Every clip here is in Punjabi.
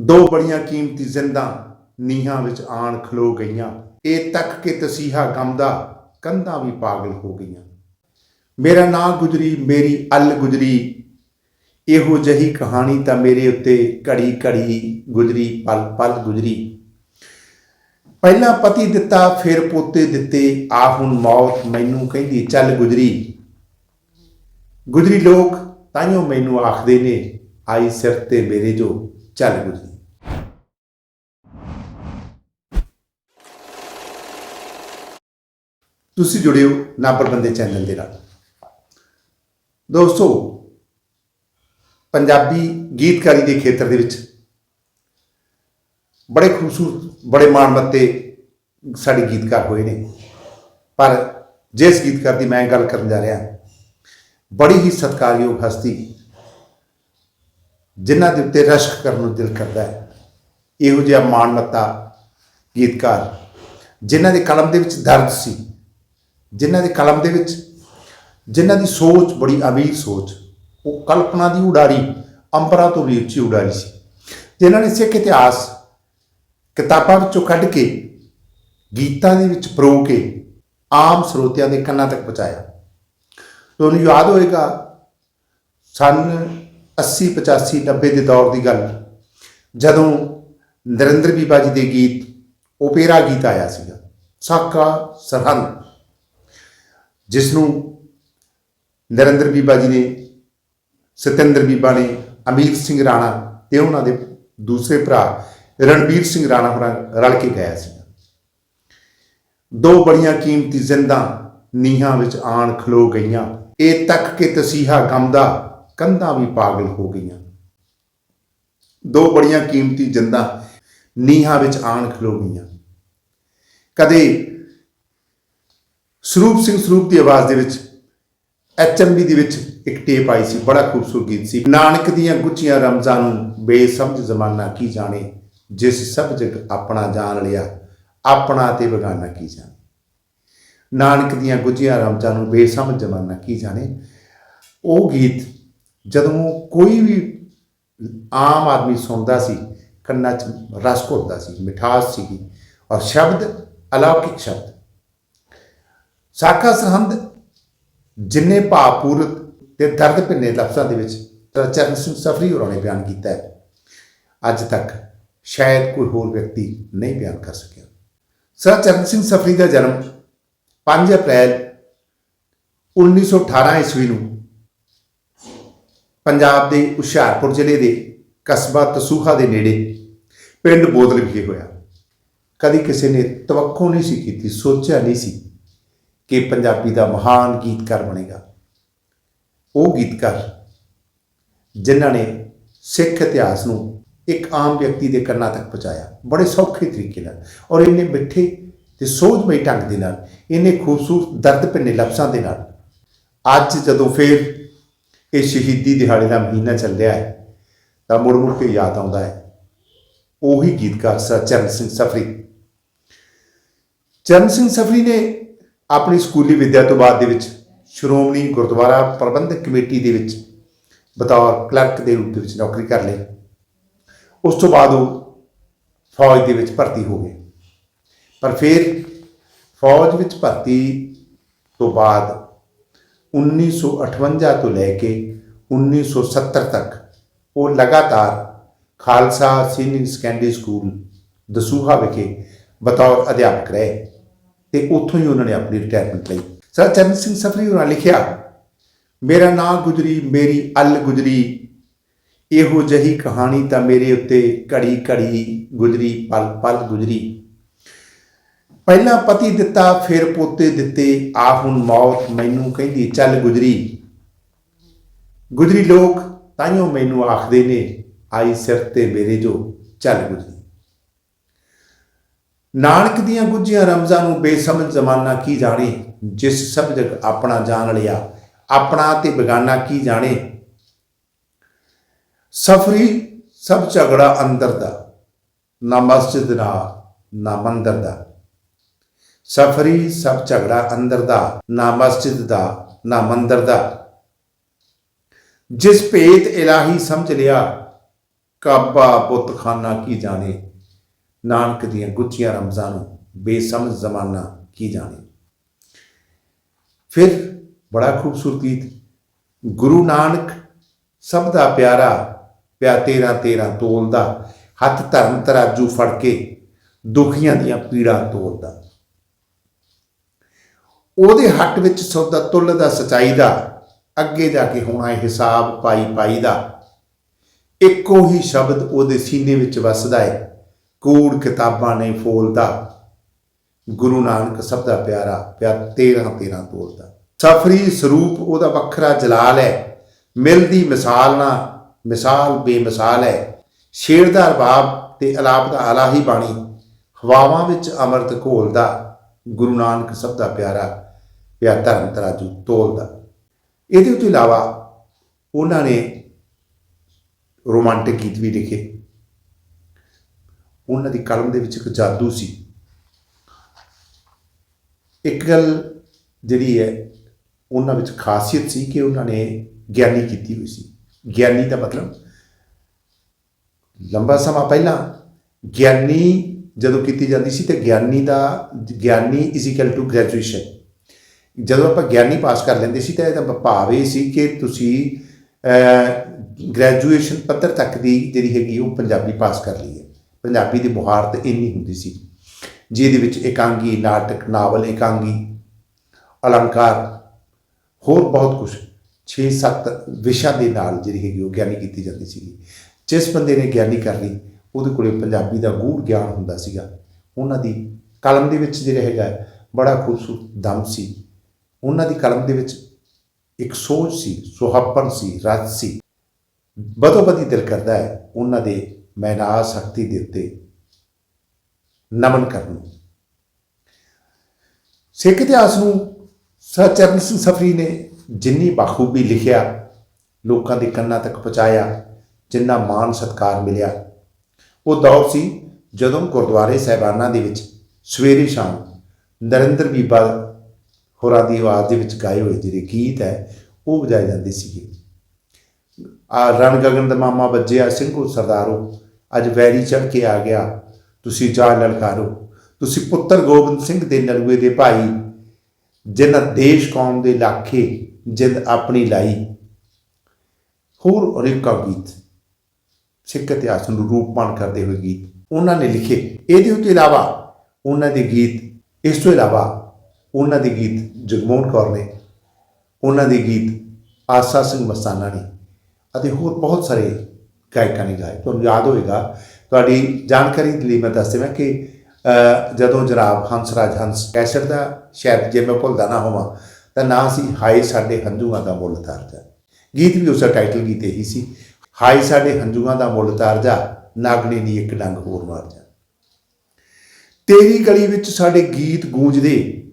ਦੋ ਬੜੀਆਂ ਕੀਮਤੀ ਜ਼ਿੰਦਾਂ ਨੀਹਾਂ ਵਿੱਚ ਆਣ ਖਲੋ ਗਈਆਂ। ਇਹ ਤੱਕ ਕੇ ਤਸੀਹਾ ਗਮ ਦਾ ਕੰਧਾਂ ਵੀ ਪਾਗਲ ਹੋ ਗਈਆਂ। ਮੇਰਾ ਨਾਂ ਗੁਜਰੀ, ਮੇਰੀ ਅਲ ਗੁਜਰੀ। ਇਹੋ ਜਹੀ ਕਹਾਣੀ ਤਾਂ ਮੇਰੇ ਉੱਤੇ ਘੜੀ ਘੜੀ ਗੁਜਰੀ, ਪਲ ਪਲ ਗੁਜਰੀ। ਪਹਿਲਾਂ ਪਤੀ ਦਿੱਤਾ, ਫਿਰ ਪੋਤੇ ਦਿੱਤੇ, ਆ ਹੁਣ ਮੌਤ ਮੈਨੂੰ ਕਹਿੰਦੀ, ਚੱਲ ਗੁਜਰੀ। ਗੁਜਰੀ ਲੋਕ ਤਾਈਓ ਮੈਨੂੰ ਆਖਦੇ ਨੇ, ਆਈ ਸਿਰ ਤੇ ਮੇਰੇ ਜੋ। ਚੱਲ ਗੁਜਰੀ ਤੁਸੀਂ ਜੁੜਿਓ ਨਾਬਰ ਬੰਦੇ ਚੈਨਲ ਦੇ ਨਾਲ। ਦੋਸਤੋ, ਪੰਜਾਬੀ ਗੀਤਕਾਰੀ ਦੇ ਖੇਤਰ ਦੇ ਵਿੱਚ ਬੜੇ ਖੂਬਸੂਰਤ, ਬੜੇ ਮਾਣਮੱਤੇ ਸਾਡੇ ਗੀਤਕਾਰ ਹੋਏ ਨੇ। ਪਰ ਜਿਸ ਗੀਤਕਾਰ ਦੀ ਮੈਂ ਗੱਲ ਕਰਨ ਜਾ ਰਿਹਾ, ਬੜੀ ਹੀ ਸਤਿਕਾਰਯੋਗ ਹਸਤੀ ਜਿਨ੍ਹਾਂ ਦੇ ਉੱਤੇ ਰਸ਼ਕ ਕਰਨ ਨੂੰ ਦਿਲ ਕਰਦਾ ਹੈ। ਇਹੋ ਜਿਹਾ ਮਾਣਮੱਤਾ ਗੀਤਕਾਰ, ਜਿਨ੍ਹਾਂ ਦੇ ਕਲਮ ਦੇ ਵਿੱਚ ਦਰਦ ਸੀ, ਜਿਨ੍ਹਾਂ ਦੇ ਕਲਮ ਦੇ ਵਿੱਚ, ਜਿਨ੍ਹਾਂ ਦੀ ਸੋਚ ਬੜੀ ਅਮੀਰ ਸੋਚ, ਉਹ ਕਲਪਨਾ ਦੀ ਉਡਾਰੀ, ਅੰਬਰਾਂ ਤੋਂ ਵੀ ਉੱਚੀ ਉਡਾਰੀ ਸੀ। ਜਿਨ੍ਹਾਂ ਨੇ ਸਿੱਖ ਇਤਿਹਾਸ ਕਿਤਾਬਾਂ ਵਿੱਚੋਂ ਕੱਢ ਕੇ, ਗੀਤਾਂ ਦੇ ਵਿੱਚ ਪਰੋ ਕੇ, ਆਮ ਸਰੋਤਿਆਂ ਦੇ ਕੰਨਾਂ ਤੱਕ ਪਹੁੰਚਾਇਆ। ਤੁਹਾਨੂੰ ਯਾਦ ਹੋਏਗਾ, ਸਨ 80 85 90 ਦੇ ਦੌਰ ਦੀ ਗੱਲ। ਜਦੋਂ ਨਰਿੰਦਰ ਬੀਬਾ ਜੀ ਦੇ ਗੀਤ ਓਪੇਰਾ ਗੀਤ ਆਇਆ ਸੀਗਾ, ਸਾਕਾ ਸਰਹੰਦ ਜਿਸ ਨੂੰ ਨਰਿੰਦਰ ਬੀਬਾ ਜੀ ਨੇ, ਸਤਿੰਦਰ ਬੀਬਾ ਨੇ, ਅਮੀਰ ਸਿੰਘ ਰਾਣਾ ਤੇ ਉਹਨਾਂ ਦੇ ਦੂਸਰੇ ਭਰਾ ਰਣਬੀਰ ਸਿੰਘ ਰਾਣਾ ਹੋਰਾਂ ਰਲ ਕੇ ਗਾਇਆ ਸੀ ਦੋ ਬੜੀਆਂ ਕੀਮਤੀ ਜ਼ਿੰਦਾਂ ਨੀਹਾਂ ਵਿੱਚ ਆਣ ਖਲੋ ਗਈਆਂ। ਇਹ ਤੱਕ ਕੇ ਤਸੀਹਾ ਗਮ ਦਾ ਕੰਧਾਂ ਵੀ ਪਾਗਲ ਹੋ ਗਈਆਂ। ਦੋ ਬੜੀਆਂ ਕੀਮਤੀ ਜਿੰਦਾਂ ਨੀਹਾਂ ਵਿੱਚ ਆਣ ਖਲੋ ਗਈਆਂ। ਕਦੇ ਸਰੂਪ ਸਿੰਘ ਸਰੂਪ ਦੀ ਆਵਾਜ਼ ਦੇ ਵਿੱਚ ਐਚਐਮਬੀ ਦੇ ਵਿੱਚ ਇੱਕ ਟੇਪ ਆਈ ਸੀ, ਬੜਾ ਖੂਬਸੂਰਤ ਗੀਤ ਸੀ। ਨਾਨਕ ਦੀਆਂ ਗੁੱਚੀਆਂ ਰਮਜ਼ਾਂ ਨੂੰ ਬੇਸਮਝ ਜ਼ਮਾਨਾ ਕੀ ਜਾਣੇ, ਜਿਸ ਸਭ ਜਗ ਆਪਣਾ ਜਾਣ ਲਿਆ, ਆਪਣਾ ਤੇ ਬਗਾਨਾ ਕੀ ਜਾਣੇ। ਨਾਨਕ ਦੀਆਂ ਗੁੱਝੀਆਂ ਰਮਜ਼ਾਂ ਨੂੰ ਬੇਸਮਝ ਜ਼ਮਾਨਾ ਕੀ ਜਾਣੇ, ਉਹ ਗੀਤ ਜਦੋਂ ਕੋਈ ਵੀ ਆਮ ਆਦਮੀ ਸੁਣਦਾ ਸੀ, ਕੰਨਾਂ 'ਚ ਰਸ ਘੁਲਦਾ ਸੀ, ਮਿਠਾਸ ਸੀਗੀ ਔਰ ਸ਼ਬਦ ਅਲੌਕਿਕ ਸ਼ਬਦ। ਸਾਖਾ ਸਰਹੰਦ ਜਿੰਨੇ ਭਾਵਪੂਰਤ ਤੇ ਦਰਦ ਭਿੰਨੇ ਲਫ਼ਜ਼ਾਂ ਦੇ ਵਿੱਚ ਚਰਨ ਸਿੰਘ ਸਫਰੀ ਹੋਰਾਂ ਨੇ ਬਿਆਨ ਕੀਤਾ ਹੈ। ਅੱਜ ਤੱਕ ਸ਼ਾਇਦ ਕੋਈ ਹੋਰ ਵਿਅਕਤੀ ਨਹੀਂ ਬਿਆਨ ਕਰ ਸਕਿਆ। ਸਰ, ਚਰਨ ਸਿੰਘ ਸਫਰੀ ਦਾ ਜਨਮ 5 ਅਪ੍ਰੈਲ 1918 ਈਸਵੀ ਨੂੰ ਪੰਜਾਬ ਦੇ ਹੁਸ਼ਿਆਰਪੁਰ ਜ਼ਿਲ੍ਹੇ ਦੇ ਕਸਬਾ ਤਸੂਹਾ ਦੇ ਨੇੜੇ ਪਿੰਡ ਬੋਦਲ ਵਿਖੇ ਹੋਇਆ। ਕਦੀ ਕਿਸੇ ਨੇ ਤਵੱਕੋ ਨਹੀਂ ਸੀ ਕੀਤੀ, ਸੋਚਿਆ ਨਹੀਂ ਸੀ ਕਿ ਪੰਜਾਬੀ ਦਾ ਮਹਾਨ ਗੀਤਕਾਰ ਬਣੇਗਾ। ਉਹ ਗੀਤਕਾਰ ਜਿਨ੍ਹਾਂ ਨੇ ਸਿੱਖ ਇਤਿਹਾਸ ਨੂੰ ਇੱਕ ਆਮ ਵਿਅਕਤੀ ਦੇ ਕੰਨਾਂ ਤੱਕ ਪਹੁੰਚਾਇਆ, ਬੜੇ ਸੌਖੇ ਤਰੀਕੇ ਨਾਲ ਔਰ ਇੰਨੇ ਮਿੱਠੇ ਤੇ ਸੋਝਮਈ ਢੰਗ ਦੇ ਨਾਲ, ਇੰਨੇ ਖੂਬਸੂਰਤ ਦਰਦ ਭਿੰਨੇ ਲਫ਼ਜ਼ਾਂ ਦੇ ਨਾਲ। ਅੱਜ ਜਦੋਂ ਫਿਰ ਇਹ ਸ਼ਹੀਦੀ ਦਿਹਾੜੇ ਦਾ ਮਹੀਨਾ ਚੱਲਿਆ ਹੈ, ਤਾਂ ਮੁੜ ਮੁੜ ਕੇ ਯਾਦ ਆਉਂਦਾ ਹੈ। ਉਹੀ ਗੀਤਕਾਰ ਸਰ ਚਰਨ ਸਿੰਘ ਸਫਰੀ। ਚਰਨ ਸਿੰਘ ਸਫਰੀ ਨੇ ਆਪਣੀ ਸਕੂਲੀ ਵਿੱਦਿਆ ਤੋਂ ਬਾਅਦ ਦੇ ਵਿੱਚ ਸ਼੍ਰੋਮਣੀ ਗੁਰਦੁਆਰਾ ਪ੍ਰਬੰਧਕ ਕਮੇਟੀ ਦੇ ਵਿੱਚ ਬਤੌਰ ਕਲਰਕ ਦੇ ਰੂਪ ਦੇ ਵਿੱਚ ਨੌਕਰੀ ਕਰ ਲਈ। ਉਸ ਤੋਂ ਬਾਅਦ ਉਹ ਫੌਜ ਦੇ ਵਿੱਚ ਭਰਤੀ ਹੋ ਗਏ। ਪਰ ਫਿਰ ਫੌਜ ਵਿੱਚ ਭਰਤੀ ਤੋਂ ਬਾਅਦ 1958 ਤੋਂ ਲੈ ਕੇ 1970 ਤੱਕ ਉਹ ਲਗਾਤਾਰ Khalsa senior secondary school Dasuya ਵਿਖੇ ਬਤੌਰ ਅਧਿਆਪਕ ਰਹੇ ਤੇ ਉੱਥੋਂ ਹੀ ਉਹਨਾਂ ਨੇ ਆਪਣੀ ਰਿਟਾਇਰਮੈਂਟ ਲਈ। ਸਰ, ਚਰਨ ਸਿੰਘ ਸਫਰੀ ਹੋਰਾਂ ਲਿਖਿਆ, ਮੇਰਾ ਨਾਂ ਗੁਜਰੀ, ਮੇਰੀ ਅਲ ਗੁਜਰੀ। ਇਹੋ ਜਹੀ ਕਹਾਣੀ ਤਾਂ ਮੇਰੇ ਉੱਤੇ ਘੜੀ ਘੜੀ ਗੁਜਰੀ, ਪਲ ਪਲ ਗੁਜਰੀ। ਪਹਿਲਾਂ ਪਤੀ ਦਿੱਤਾ, ਫਿਰ ਪੋਤੇ ਦਿੱਤੇ। ਆ ਹੁਣ ਮੌਤ ਮੈਨੂੰ ਕਹਿੰਦੀ, ਚੱਲ ਗੁਜਰੀ। ਗੁਜਰੀ ਲੋਕ ਤਾਈਓ ਮੈਨੂੰ ਆਖਦੇ ਨੇ, ਆਈ ਸਿਰ ਤੇ ਮੇਰੇ ਜੋ, ਚੱਲ ਗੁਜਰੀ। ਨਾਨਕ ਦੀਆਂ ਗੁੱਝੀਆਂ ਰਮਜ਼ਾਂ ਨੂੰ ਬੇਸਮਝ ਜ਼ਮਾਨਾ ਕੀ ਜਾਣੇ? ਜਿਸ ਸਭ ਆਪਣਾ ਜਾਣ ਲਿਆ, ਆਪਣਾ ਤੇ ਬਗਾਨਾ ਕੀ ਜਾਣੇ? ਸਫਰੀ ਸਭ ਝਗੜਾ ਅੰਦਰ ਦਾ, ਨਾ ਮਸਜਿਦ ਦਾ ਨਾ ਮੰਦਰ ਦਾ। ਸਫਰੀ ਸਭ ਝਗੜਾ ਅੰਦਰ ਦਾ, ਨਾ ਮਸਜਿਦ ਦਾ, ਨਾ ਮੰਦਰ ਦਾ। ਜਿਸ ਭੇਤ ਇਲਾਹੀ ਸਮਝ ਲਿਆ, ਕਾਬਾ ਬੁੱਤਖਾਨਾ ਕੀ ਜਾਣੇ? ਨਾਨਕ ਦੀਆਂ ਗੁੱਚੀਆਂ ਰਮਜ਼ਾਂ ਨੂੰ ਬੇਸਮਝ ਜ਼ਮਾਨਾ ਕੀ ਜਾਣੇ? ਫਿਰ ਬੜਾ ਖੂਬਸੂਰਤ ਗੀਤ, ਗੁਰੂ ਨਾਨਕ ਸਭ ਦਾ ਪਿਆਰਾ, ਪਿਆ ਤੇਰਾ ਤੇਰਾ ਤੋਲਦਾ ਹੱਥ ਧਰਮ ਤਰਾਜੂ ਫੜ ਕੇ ਦੁਖੀਆਂ ਦੀਆਂ ਪੀੜਾਂ ਤੋਲਦਾ। ਉਹਦੇ ਹੱਟ ਵਿੱਚ ਸੌਦਾ ਤੁੱਲ ਦਾ, ਸਚਾਈ ਦਾ, ਅੱਗੇ ਜਾ ਕੇ ਹੋਣਾ ਹੈ ਹਿਸਾਬ ਪਾਈ ਪਾਈ ਦਾ। ਇੱਕੋ ਹੀ ਸ਼ਬਦ ਉਹਦੇ ਸੀਨੇ ਵਿੱਚ ਵਸਦਾ ਹੈ ਕੂੜ ਕਿਤਾਬਾਂ ਨੇ ਫੋਲਦਾ। ਗੁਰੂ ਨਾਨਕ ਸਭ ਦਾ ਪਿਆਰਾ ਪਿਆ ਤੇਰਾ ਤੇਰਾ ਤੋਲਦਾ। ਸਫਰੀ ਸਰੂਪ ਉਹਦਾ ਵੱਖਰਾ ਜਲਾਲ ਹੈ ਮਿਲਦੀ ਮਿਸਾਲ ਨਾ, ਮਿਸਾਲ ਬੇਮਿਸਾਲ ਹੈ ਸ਼ੇਰ ਦਾ ਅਰਬਾਬ ਤੇ ਅਲਾਪ ਦਾ ਆਲਾ ਹੀ ਬਾਣੀ, ਹਵਾਵਾਂ ਵਿੱਚ ਅੰਮ੍ਰਿਤ ਘੋਲਦਾ, ਗੁਰੂ ਨਾਨਕ ਸਭ ਦਾ ਪਿਆਰਾ ਪਿਆ ਧਰਮ ਤਰਾਜੂ ਤੋਲਦਾ। ਇਹਦੇ ਤੋਂ ਇਲਾਵਾ ਉਹਨਾਂ ਨੇ ਰੋਮਾਂਟਿਕ ਗੀਤ ਵੀ ਲਿਖੇ। ਉਹਨਾਂ ਦੀ ਕਲਮ ਦੇ ਵਿੱਚ ਇੱਕ ਜਾਦੂ ਸੀ। ਇੱਕ ਗੱਲ ਜਿਹੜੀ ਹੈ, ਉਹਨਾਂ ਵਿੱਚ ਖਾਸੀਅਤ ਸੀ ਕਿ ਉਹਨਾਂ ਨੇ ਗਿਆਨੀ ਕੀਤੀ ਹੋਈ ਸੀ। ਗਿਆਨੀ ਦਾ ਮਤਲਬ ਲੰਬਾ ਸਮਾਂ ਪਹਿਲਾਂ ਗਿਆਨੀ ਜਦੋਂ ਕੀਤੀ ਜਾਂਦੀ ਸੀ ਤੇ ਗਿਆਨੀ ਦਾ, Giani is equal to graduation ਜਦੋਂ ਆਪਾਂ ਗਿਆਨੀ ਪਾਸ ਕਰ ਲੈਂਦੇ ਸੀ ਤਾਂ ਇਹਦਾ ਭਾਵ ਇਹ ਸੀ ਕਿ ਤੁਸੀਂ ਗ੍ਰੈਜੂਏਸ਼ਨ ਪੱਧਰ ਤੱਕ ਦੀ ਜਿਹੜੀ ਹੈਗੀ ਉਹ ਪੰਜਾਬੀ ਪਾਸ ਕਰ ਲਈ ਹੈ। ਪੰਜਾਬੀ ਦੀ ਮੁਹਾਰਤ ਇੰਨੀ ਹੁੰਦੀ ਸੀ, ਜਿਹਦੇ ਵਿੱਚ ਇਕਾਂਗੀ, ਨਾਟਕ, ਨਾਵਲ, ਇਕਾਂਗੀ, ਅਲੰਕਾਰ, ਹੋਰ ਬਹੁਤ ਕੁਝ 6-7 ਵਿਸ਼ਾ ਦੇ ਨਾਲ ਜਿਹੜੀ ਹੈਗੀ ਉਹ ਗਿਆਨੀ ਕੀਤੀ ਜਾਂਦੀ ਸੀਗੀ। ਜਿਸ ਬੰਦੇ ਨੇ ਗਿਆਨੀ ਕਰ ਲਈ, ਉਹਦੇ ਕੋਲੇ ਪੰਜਾਬੀ ਦਾ ਗੂੜ ਗਿਆਨ ਹੁੰਦਾ ਸੀਗਾ। ਉਹਨਾਂ ਦੀ ਕਲਮ ਦੇ ਵਿੱਚ ਜਿਹੜਾ ਹੈਗਾ, ਬੜਾ ਖੂਬਸੂਰਤ ਦਮ ਸੀ। ਉਹਨਾਂ ਦੀ ਕਲਮ ਦੇ ਵਿੱਚ ਇੱਕ ਸੋਚ ਸੀ, ਸੁਹਾਪਨ ਸੀ ਰਸ ਸੀ। ਬਦੋ ਬਦੀ ਦਿਲ ਕਰਦਾ ਹੈ ਉਹਨਾਂ ਦੇ ਮੈਨਾਜ ਸ਼ਕਤੀ ਦੇ ਉੱਤੇ ਨਮਨ ਕਰਨ ਨੂੰ। ਸਿੱਖ ਇਤਿਹਾਸ ਨੂੰ ਸਚਰਨ ਸਿੰਘ ਸਫਰੀ ਨੇ ਜਿੰਨੀ ਬਾਖੂਬੀ ਲਿਖਿਆ, ਲੋਕਾਂ ਦੇ ਕੰਨਾਂ ਤੱਕ ਪਹੁੰਚਾਇਆ, ਜਿੰਨਾ ਮਾਣ ਸਤਕਾਰ ਮਿਲਿਆ, ਉਹ ਦੌਰ ਸੀ ਜਦੋਂ ਗੁਰਦੁਆਰੇ ਸਾਹਿਬਾਨਾਂ ਦੇ ਵਿੱਚ ਸਵੇਰੇ ਸ਼ਾਮ ਨਰਿੰਦਰ ਬੀਬਾ ਹੋਰਾਂ ਦੀ ਆਵਾਜ਼ ਦੇ ਵਿੱਚ ਗਾਏ ਹੋਏ ਜਿਹੜੇ ਗੀਤ ਹੈ, ਉਹ ਵਜਾਏ ਜਾਂਦੇ ਸੀਗੇ। ਆ ਰਣ ਗਗਨ ਦਾ ਮਾਮਾ ਵੱਜਿਆ ਸਿੰਘੋ ਸਰਦਾਰੋ, ਅੱਜ ਵੈਰੀ ਚੜ ਕੇ ਆ ਗਿਆ। ਤੁਸੀਂ ਜਾ ਲਲਕਾਰੋ ਤੁਸੀਂ ਪੁੱਤਰ ਗੋਬਿੰਦ ਸਿੰਘ ਦੇ ਨਲੂਏ ਦੇ ਭਾਈ, ਜਿਨ੍ਹਾਂ ਦੇਸ਼ ਕੌਮ ਦੇ ਲਾਖੇ ਜਿੰਦ ਆਪਣੀ ਲਾਈ। ਹੋਰ ਅਨੇਕਾਂ ਗੀਤ, ਸਿੱਖ ਇਤਿਹਾਸ ਨੂੰ ਰੂਪਮਾਨ ਕਰਦੇ ਹੋਏ ਗੀਤ। ਉਹਨਾਂ ਨੇ ਲਿਖੇ। ਇਹਦੇ ਉੱਤੇ ਇਲਾਵਾ ਉਹਨਾਂ ਦੇ ਗੀਤ, ਇਸ ਤੋਂ ਇਲਾਵਾ ਉਹਨਾਂ ਦੇ ਗੀਤ ਜਗਮੋਹਨ ਕੌਰ ਨੇ ਉਹਨਾਂ ਦੇ ਗੀਤ ਆਸਾ ਸਿੰਘ ਮਸਤਾਨਾ ਨੇ ਅਤੇ ਹੋਰ ਬਹੁਤ ਸਾਰੇ ਗਾਇਕਾਂ ਨੇ ਗਾਏ। ਤੁਹਾਨੂੰ ਯਾਦ ਹੋਵੇਗਾ ਤੁਹਾਡੀ ਜਾਣਕਾਰੀ ਲਈ ਮੈਂ ਦੱਸ ਦੇਵਾਂ ਕਿ ਅ, ਜਦੋਂ ਜਨਾਬ ਹੰਸਰਾਜ ਹੰਸ ਕੈਸਟ ਦਾ ਸ਼ਾਇਦ ਜੇ ਮੈਂ ਭੁੱਲਦਾ ਨਾ ਹੋਵਾਂ ਤਾਂ ਨਾਂ ਸੀ ਹਾਏ ਸਾਡੇ ਹੰਝੂਆਂ ਦਾ ਮੁੱਲ ਤਾਰਜਾ। ਗੀਤ ਵੀ ਉਸਦਾ ਟਾਈਟਲ ਗੀਤ ਇਹੀ ਸੀ ਹਾਏ ਸਾਡੇ ਹੰਝੂਆਂ ਦਾ ਮੁੱਲ ਤਾਰਜਾ ਨਾਗਣੀ ਦੀ ਇੱਕ ਡੰਗ ਹੋਰ ਮਾਰ ਜਾ ਤੇਰੀ ਗਲੀ ਵਿੱਚ ਸਾਡੇ ਗੀਤ ਗੂੰਜਦੇ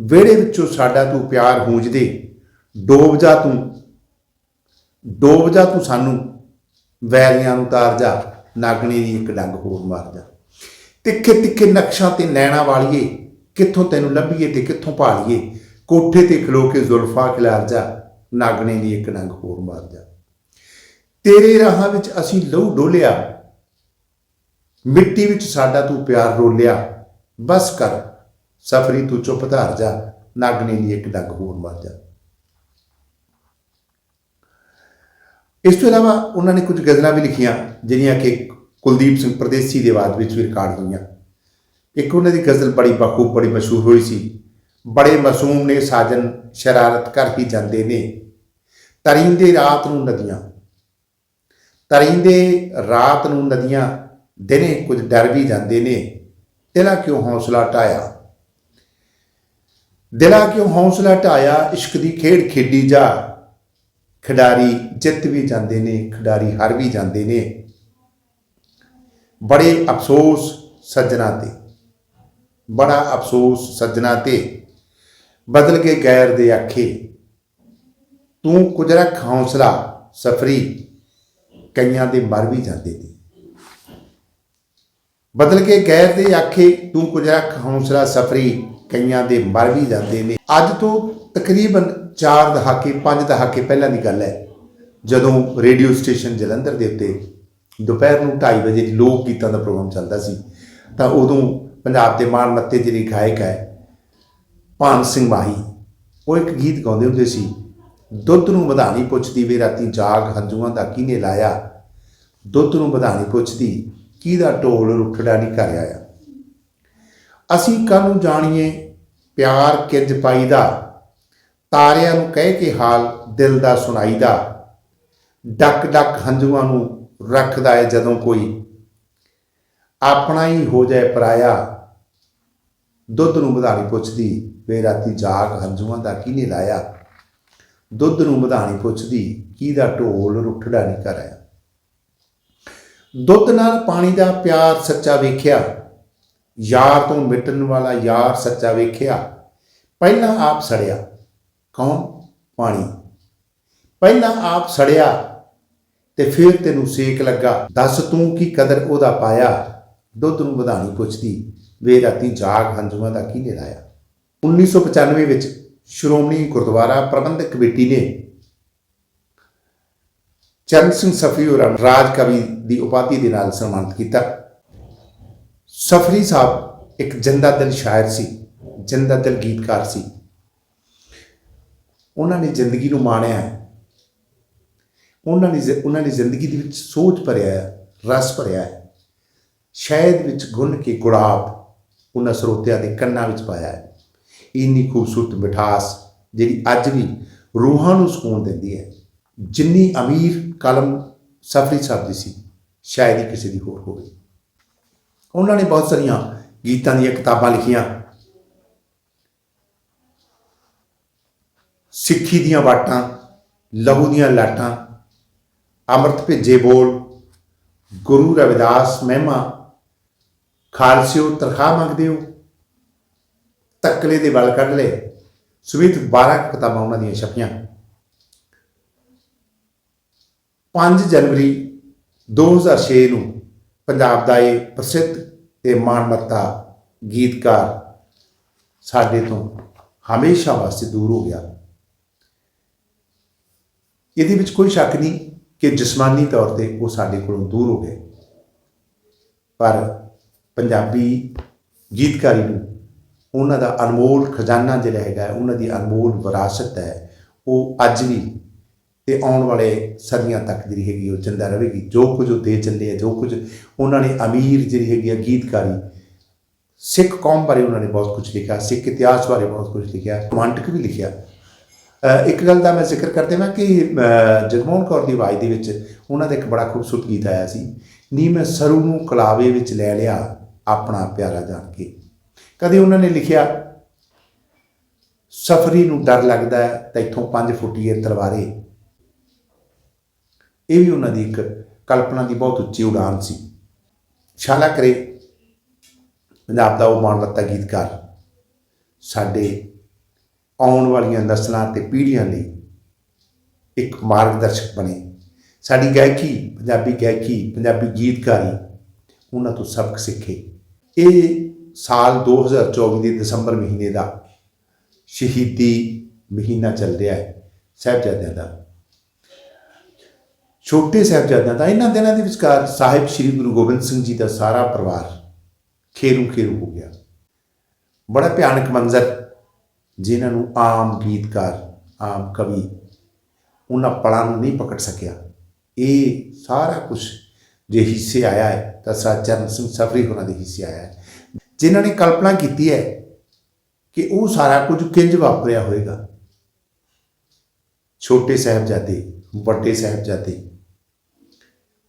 ਵਿਹੜੇ ਵਿੱਚੋਂ ਸਾਡਾ ਤੂੰ ਪਿਆਰ ਗੂੰਜਦੇ, ਡੋਬ ਜਾ ਤੂੰ, ਡੋਬ ਜਾ ਤੂੰ ਸਾਨੂੰ, ਵੈਰੀਆਂ ਨੂੰ ਤਾਰ ਜਾ, ਨਾਗਣੀ ਦੀ ਇੱਕ ਡੰਗ ਹੋਰ ਮਾਰ ਜਾ। ਤਿੱਖੇ ਤਿੱਖੇ ਨਕਸ਼ਾਂ ਤੇ ਨੈਣਾ ਵਾਲੀਏ, ਕਿੱਥੋਂ ਤੈਨੂੰ ਲੱਭੀਏ ਤੇ ਕਿੱਥੋਂ ਭਾਲੀਏ, ਕੋਠੇ ਤੇ ਖਲੋ ਕੇ ਜ਼ੁਲਫਾਂ ਖਿਲਾਰ ਜਾ, ਨਾਗਣੇ ਦੀ ਇੱਕ ਡੰਗ ਹੋਰ ਮਾਰ ਜਾ। ਤੇਰੇ ਰਾਹਾਂ ਵਿੱਚ ਅਸੀਂ ਲਹੂ ਡੋਲਿਆ, ਮਿੱਟੀ ਵਿੱਚ ਸਾਡਾ ਤੂੰ ਪਿਆਰ ਰੋਲਿਆ, ਬਸ ਕਰ। ਸਫਰੀ ਤੂੰ ਚੁੱਪ ਧਾਰ ਜਾ ਨਾਗਣੇ ਦੀ ਇੱਕ ਡੰਗ ਹੋਰ ਮਾਰ ਜਾ। ਇਸ ਤੋਂ ਇਲਾਵਾ ਉਹਨਾਂ ਨੇ ਕੁਝ ਗਜ਼ਲਾਂ ਵੀ ਲਿਖੀਆਂ, ਜਿਹੜੀਆਂ ਕਿ ਕੁਲਦੀਪ ਸਿੰਘ ਪ੍ਰਦੇਸੀ ਦੇ ਆਵਾਜ਼ ਵਿੱਚ ਵੀ ਰਿਕਾਰਡ ਹੋਈਆਂ। ਇੱਕ ਉਹਨਾਂ ਦੀ ਗਜ਼ਲ ਬੜੀ ਬਖੂਬ, ਬੜੀ ਮਸ਼ਹੂਰ ਹੋਈ ਸੀ। ਬੜੇ ਮਾਸੂਮ ਨੇ ਸਾਜਨ ਸ਼ਰਾਰਤ ਕਰ ਹੀ ਜਾਂਦੇ ਨੇ। ਤਰਿੰਦੇ ਰਾਤ ਨੂੰ ਨਦੀਆਂ। ਤਰਿੰਦੇ ਰਾਤ ਨੂੰ ਨਦੀਆਂ, ਦਿਨੇ ਕੁਝ ਡਰ ਵੀ ਜਾਂਦੇ ਨੇ। ਦਿਲਾਂ ਕਿਉਂ ਹੌਸਲਾ ਢਾਇਆ ਦਿਲਾਂ ਕਿਉਂ ਹੌਸਲਾ ਢਾਇਆ? ਇਸ਼ਕ ਦੀ ਖੇਡ ਖੇਡੀ ਜਾ। ਖਿਡਾਰੀ ਜਿੱਤ ਵੀ ਜਾਂਦੇ ਨੇ, ਖਿਡਾਰੀ ਹਾਰ ਵੀ ਜਾਂਦੇ ਨੇ। ਬੜੇ ਅਫਸੋਸ ਸੱਜਣਾ ਤੇ। ਬੜਾ ਅਫਸੋਸ ਸੱਜਣਾ ਤੇ। ਬਦਲ ਕੇ ਗੈਰ ਦੇ ਆਖੇ। ਤੂੰ ਕੁਝ ਰੱਖ ਹੌਸਲਾ, ਸਫਰੀ। ਕਈਆਂ ਦੇ ਮਰ ਵੀ ਜਾਂਦੇ ਨੇ। ਬਦਲ ਕੇ ਗੈਰ ਦੇ ਆਖੇ, ਤੂੰ ਕੁਝ ਰੱਖ ਹੌਸਲਾ, ਸਫਰੀ। ਕਈਆਂ ਦੇ ਮਰ ਵੀ ਜਾਂਦੇ ਨੇ। ਅੱਜ ਤੋਂ ਤਕਰੀਬਨ 4 ਦਹਾਕੇ 5 ਦਹਾਕੇ ਪਹਿਲਾਂ ਦੀ ਗੱਲ ਹੈ, ਜਦੋਂ ਰੇਡੀਓ ਸਟੇਸ਼ਨ ਜਲੰਧਰ ਦੇ ਉੱਤੇ ਦੁਪਹਿਰ ਨੂੰ 2:30 ਵਜੇ ਲੋਕ ਗੀਤਾਂ ਦਾ ਪ੍ਰੋਗਰਾਮ ਚੱਲਦਾ ਸੀ, ਤਾਂ ਉਦੋਂ ਪੰਜਾਬ ਦੇ ਮਾਣ ਮੱਤੇ ਜਿਹੜੇ ਗਾਇਕ ਹੈ, ਭਾਨ ਸਿੰਘ ਮਾਹੀ, ਉਹ ਇੱਕ ਗੀਤ ਗਾਉਂਦੇ ਹੁੰਦੇ ਸੀ, ਦੁੱਧ ਨੂੰ ਵਧਾਣੀ ਪੁੱਛਦੀ ਵੇ ਰਾਤੀ ਜਾਗ, ਹੰਝੂਆਂ ਦਾ ਕਿਹਨੇ ਲਾਇਆ? ਦੁੱਧ ਨੂੰ ਵਧਾਣੀ ਪੁੱਛਦੀ, ਕਿਹਦਾ ਢੋਲ ਰੁੱਠੜਾ ਨਹੀਂ ਕਰ ਆਇਆ? ਅਸੀਂ ਕਾਹਨੂੰ ਜਾਣੀਏ ਪਿਆਰ ਕਿੰਜ ਪਾਈਦਾ? ਤਾਰਿਆਂ ਨੂੰ ਕਹਿ ਕੇ ਹਾਲ ਦਿਲ ਦਾ ਸੁਣਾਈਦਾ। ਡੱਕ ਡੱਕ ਹੰਝੂਆਂ ਨੂੰ ਰੱਖਦਾ ਹੈ ਜਦੋਂ ਕੋਈ। ਆਪਣਾ ਹੀ ਹੋ ਜਾਏ ਪਰਾਇਆ। ਦੁੱਧ ਨੂੰ ਵਧਾਣੀ ਪੁੱਛਦੀ, ਵੇ ਰਾਤੀ ਜਾਗ ਹੰਝੂਆਂ ਦਾ ਕਿਹਨੇ ਲਾਇਆ? ਦੁੱਧ ਨੂੰ ਵਧਾਣੀ ਪੁੱਛਦੀ, ਕਿਹਦਾ ਢੋਲ ਰੁੱਠੜਾ ਨਹੀਂ ਕਰਾਇਆ ਦੁੱਧ ਨਾਲ ਪਾਣੀ ਦਾ ਪਿਆਰ ਸੱਚਾ ਵੇਖਿਆ। ਯਾਰ ਤੋਂ ਮਿਟਣ ਵਾਲਾ ਯਾਰ ਸੱਚਾ ਵੇਖਿਆ, ਪਹਿਲਾਂ ਆਪ ਸੜਿਆ। ਕੌਣ? ਪਾਣੀ। ਪਹਿਲਾਂ ਆਪ ਸੜਿਆ ਤੇ ਫਿਰ ਤੈਨੂੰ ਸੇਕ ਲੱਗਾ। ਦੱਸ ਤੂੰ ਕੀ ਕਦਰ ਉਹਦਾ ਪਾਇਆ? ਦੁੱਧ ਨੂੰ ਵਧਾਣੀ ਪੁੱਛਦੀ। ਵੇ ਰਾਤੀ ਜਾਗ ਹੰਝੂਆਂ ਦਾ ਕੀ ਲਾਇਆ 1995 ਵਿੱਚ ਸ਼੍ਰੋਮਣੀ ਗੁਰਦੁਆਰਾ ਪ੍ਰਬੰਧਕ ਕਮੇਟੀ ਨੇ ਚਰਨ ਸਿੰਘ ਸਫ਼ੀ ਹੋਰਾਂ ਨੂੰ ਰਾਜ ਕਵੀ ਦੀ ਉਪਾਧੀ ਦੇ ਨਾਲ ਸਨਮਾਨਿਤ ਕੀਤਾ। ਸਫਰੀ ਸਾਹਿਬ ਇੱਕ ਜਿੰਦਾ ਦਿਲ ਸ਼ਾਇਰ ਸੀ ਜਿੰਦਾ ਦਿਲ ਗੀਤਕਾਰ ਸੀ। ਉਹਨਾਂ ਨੇ ਜ਼ਿੰਦਗੀ ਨੂੰ ਮਾਣਿਆ ਉਹਨਾਂ ਨੇ ਜ਼ਿ- ਉਹਨਾਂ ਨੇ ਜ਼ਿੰਦਗੀ ਦੇ ਵਿੱਚ ਸੋਚ ਭਰਿਆ ਹੈ, ਰਸ ਭਰਿਆ ਹੈ। ਸ਼ਾਇਦ ਵਿੱਚ ਗੁੰਨ ਕੇ ਗੁਲਾਬ ਉਹਨਾਂ ਸਰੋਤਿਆਂ ਦੇ ਕੰਨਾਂ ਵਿੱਚ ਪਾਇਆ ਹੈ। ਇੰਨੀ ਖੂਬਸੂਰਤ ਮਿਠਾਸ ਜਿਹੜੀ ਅੱਜ ਵੀ ਰੂਹਾਂ ਨੂੰ ਸਕੂਨ ਦਿੰਦੀ ਹੈ। ਜਿੰਨੀ ਅਮੀਰ ਕਲਮ ਸਫਰੀ ਸਾਹਿਬ ਦੀ ਸੀ, ਸ਼ਾਇਦ ਹੀ ਕਿਸੇ ਦੀ ਹੋਰ ਹੋਵੇ। ਉਹਨਾਂ ਨੇ ਬਹੁਤ ਸਾਰੀਆਂ ਗੀਤਾਂ ਦੀਆਂ ਕਿਤਾਬਾਂ ਲਿਖੀਆਂ। ਸਿੱਖੀ ਦੀਆਂ ਵਾਟਾਂ, ਲਹੂ ਦੀਆਂ ਲਾਟਾਂ, ਅੰਮ੍ਰਿਤ ਭੇਜੇ ਬੋਲ, ਗੁਰੂ ਰਵਿਦਾਸ ਮਹਿਮਾ ਖਾਲਸਿਓ ਤਰਖਾ ਮੰਗਦੇ ਹੋ, ਤੱਕਲੇ ਦੇ ਵੱਲ ਕੱਢ ਲਏ। ਸੁਵਿਤ 12 ਕਿਤਾਬਾਂ ਉਹਨਾਂ ਦੀਆਂ ਛਪੀਆਂ। 5 ਜਨਵਰੀ 2006 ਨੂੰ ਪੰਜਾਬ ਦਾ ਇਹ ਪ੍ਰਸਿੱਧ ਤੇ ਮਾਣਮੱਤਾ ਗੀਤਕਾਰ ਸਾਡੇ ਤੋਂ ਹਮੇਸ਼ਾ ਵਾਸਤੇ ਦੂਰ ਹੋ ਗਿਆ। ਇਹਦੇ ਵਿੱਚ ਕੋਈ ਸ਼ੱਕ ਨਹੀਂ ਕਿ ਜਿਸਮਾਨੀ ਤੌਰ ਤੇ ਉਹ ਸਾਡੇ ਕੋਲੋਂ ਦੂਰ ਹੋ ਗਏ। ਪਰ ਪੰਜਾਬੀ ਗੀਤਕਾਰੀ ਨੂੰ ਉਹਨਾਂ ਦਾ ਅਨਮੋਲ ਖਜ਼ਾਨਾ ਜਿਹੜਾ ਹੈਗਾ, ਉਹਨਾਂ ਦੀ ਅਨਮੋਲ ਵਿਰਾਸਤ ਹੈ, ਉਹ ਅੱਜ ਵੀ ਤੇ ਆਉਣ ਵਾਲੇ ਸਦੀਆਂ ਤੱਕ ਜਿਹੜੀ ਹੈਗੀ ਉਹ ਜਿੰਦਾ ਰਹੇਗੀ। ਜੋ ਕੁਝ ਉਹ ਦੇ ਚੱਲੇ ਆ, ਜੋ ਕੁਝ ਉਹਨਾਂ ਨੇ ਅਮੀਰ ਜਿਹੜੀ ਹੈਗੀ ਆ ਗੀਤਕਾਰੀ, ਸਿੱਖ ਕੌਮ ਬਾਰੇ ਉਹਨਾਂ ਨੇ ਬਹੁਤ ਕੁਝ ਲਿਖਿਆ, ਸਿੱਖ ਇਤਿਹਾਸ ਬਾਰੇ ਬਹੁਤ ਕੁਝ ਲਿਖਿਆ, ਰੋਮਾਂਟਿਕ ਵੀ ਲਿਖਿਆ। ਇੱਕ ਗੱਲ ਦਾ ਮੈਂ ਜ਼ਿਕਰ ਕਰਦੇ ਦੇਵਾਂ ਕਿ ਜਗਮੋਹਨ ਕੌਰ ਦੀ ਆਵਾਜ਼ ਦੇ ਵਿੱਚ ਉਹਨਾਂ ਦਾ ਇੱਕ ਬੜਾ ਖੂਬਸੂਰਤ ਗੀਤ ਆਇਆ ਸੀ, ਨੀ ਮੈਂ ਸਰੂ ਨੂੰ ਕਲਾਵੇ ਵਿੱਚ ਲੈ ਲਿਆ ਆਪਣਾ ਪਿਆਰਾ ਜਾਣ ਕੇ। ਕਦੇ ਉਹਨਾਂ ਨੇ ਲਿਖਿਆ, ਸਫਰੀ ਨੂੰ ਡਰ ਲੱਗਦਾ ਹੈ ਤਾਂ ਇੱਥੋਂ ਪੰਜ ਫੁੱਟੀਏ ਤਲਵਾਰੇ। ਇਹ ਵੀ ਉਹਨਾਂ ਦੀ ਇੱਕ ਕਲਪਨਾ ਦੀ ਬਹੁਤ ਉੱਚੀ ਉਡਾਨ ਸੀ। ਛਾਲਾ ਕਰੇ, ਪੰਜਾਬ ਦਾ ਉਹ ਮਾਨਵਤਾ ਗੀਤਕਾਰ। ਸਾਡੇ ਆਉਣ ਵਾਲੀਆਂ ਨਸਲਾਂ ਤੇ ਪੀੜ੍ਹੀਆਂ ਲਈ ਇੱਕ ਮਾਰਗਦਰਸ਼ਕ ਬਣੇ। ਸਾਡੀ ਗਾਇਕੀ, ਪੰਜਾਬੀ ਗਾਇਕੀ, ਪੰਜਾਬੀ ਗੀਤਕਾਰੀ ਉਹਨਾਂ ਤੋਂ ਸਬਕ ਸਿੱਖੇ। ਇਹ ਸਾਲ 2024 ਦੇ ਦਸੰਬਰ ਮਹੀਨੇ ਦਾ ਸ਼ਹੀਦੀ ਮਹੀਨਾ ਚੱਲ ਰਿਹਾ ਹੈ, ਸਾਹਿਬਜ਼ਾਦਿਆਂ ਦਾ। ਛੋਟੇ ਸਾਹਿਬਜ਼ਾਦਿਆਂ ਦਾ, ਇਹਨਾਂ ਦਿਨਾਂ ਦੇ ਵਿਚਕਾਰ ਸਾਹਿਬ ਸ੍ਰੀ ਗੁਰੂ ਗੋਬਿੰਦ ਸਿੰਘ ਜੀ ਦਾ ਸਾਰਾ ਪਰਿਵਾਰ ਖੇਰੂ ਖੇਰੂ ਹੋ ਗਿਆ। ਬੜਾ ਭਿਆਨਕ ਮੰਜ਼ਰ, ਜਿਨ੍ਹਾਂ ਨੂੰ ਆਮ ਗੀਤਕਾਰ, ਆਮ ਕਵੀ ਉਹਨਾਂ ਪਲਾਂ ਨੂੰ ਨਹੀਂ ਪਕੜ ਸਕਿਆ। ਇਹ ਸਾਰਾ ਕੁਝ ਜੇ ਹਿੱਸੇ ਆਇਆ ਹੈ, ਤਾਂ ਸਾਚਰਨ ਸਿੰਘ ਸਫਰੀ ਹੋਣਾ ਦੇ ਹਿੱਸੇ ਆਇਆ ਹੈ। ਜਿਨ੍ਹਾਂ ਨੇ ਕਲਪਨਾ ਕੀਤੀ ਹੈ ਕਿ ਉਹ ਸਾਰਾ ਕੁਝ ਕਿੰਜ ਵਾਪਰਿਆ ਹੋਵੇਗਾ ਛੋਟੇ ਸਾਹਿਬਜ਼ਾਦੇ, ਵੱਡੇ ਸਾਹਿਬਜ਼ਾਦੇ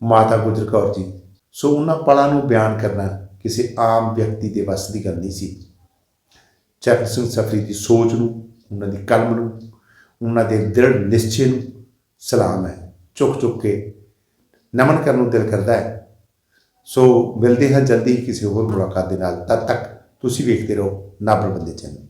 ਮਾਤਾ ਗੁਜਰ ਕੌਰ ਜੀ। ਸੋ ਉਹਨਾਂ ਪਲਾਂ ਨੂੰ ਬਿਆਨ ਕਰਨਾ ਕਿਸੇ ਆਮ ਵਿਅਕਤੀ ਦੇ ਵੱਸ ਦੀ ਗੱਲ ਨਹੀਂ ਸੀ। ਚਰਨ ਸਿੰਘ ਸਫਰੀ ਦੀ ਸੋਚ ਨੂੰ, ਉਹਨਾਂ ਦੀ ਕਲਮ ਨੂੰ, ਉਹਨਾਂ ਦੇ ਦ੍ਰਿੜ ਨਿਸ਼ਚੇ ਨੂੰ ਸਲਾਮ ਹੈ। ਚੁੱਕ ਚੁੱਕ ਕੇ ਨਮਨ ਕਰਨ ਨੂੰ ਦਿਲ ਕਰਦਾ ਹੈ। ਸੋ ਮਿਲਦੇ ਹਾਂ ਜਲਦੀ ਕਿਸੇ ਹੋਰ ਮੁਲਾਕਾਤ ਦੇ ਨਾਲ। ਤਦ ਤੱਕ ਤੁਸੀਂ ਵੇਖਦੇ ਰਹੋ ਨਾਬਲ ਬੰਦੇ ਚੈਨਲ।